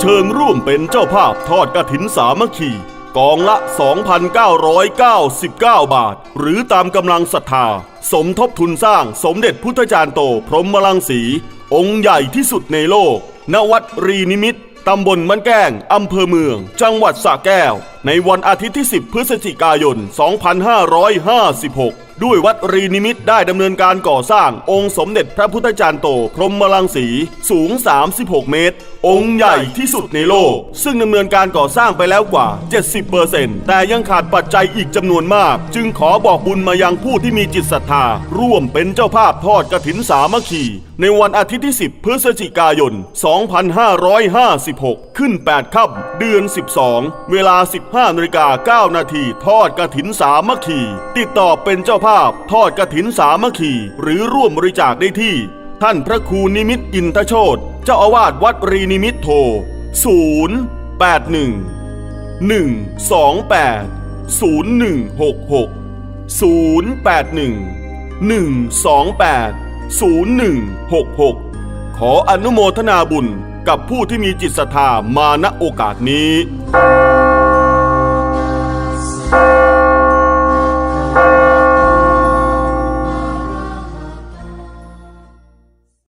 เชิญร่วมเป็นเจ้าภาพทอดกระถินสามัคคีกองละ 2,999 บาท หรือตามกำลังศรัทธา สมทบทุนสร้างสมเด็จพุทธจารย์โต พรหมลังสี องค์ใหญ่ที่สุดในโลก ณ วัดรีนิมิตตำบลมันแก้ง อำเภอเมือง จังหวัดสระแก้ว ในวันอาทิตย์ที่ 10 พฤศจิกายน 2556 ด้วยวัดรีนิมิตได้ดำเนินการก่อสร้างองค์สมเด็จพระพุทธจารย์โต พรหมลังสี สูง 36 เมตร องค์ใหญ่ที่สุดในโลก ซึ่งดำเนินการก่อสร้างไปแล้วกว่า 70%แต่ยังขาดปัจจัยอีกจำนวนมาก จึงขอบอกบุญมายังผู้ที่มีจิตศรัทธา ร่วมเป็นเจ้าภาพทอดกระถินสามัคคีในวันอาทิตย์ที่ 10 พฤศจิกายน 2556 ขึ้น 8 ค่ำเดือน 12 เวลา 15นาฬิกา9นาทีทอดกระถินสามัคคีติดต่อเป็นเจ้าภาพทอดกระถินสามัคคีหรือร่วมบริจาคได้ที่ ท่านพระครูนิมิตอินทโชตเจ้าอาวาสวัดรีนิมิตโทร 0 8 1 1 2 8 0 1 6 6 0 8 1 1 2 8 0 1 6 6 ขออนุโมทนาบุญกับผู้ที่มีจิตศรัทธามาณโอกาสนี้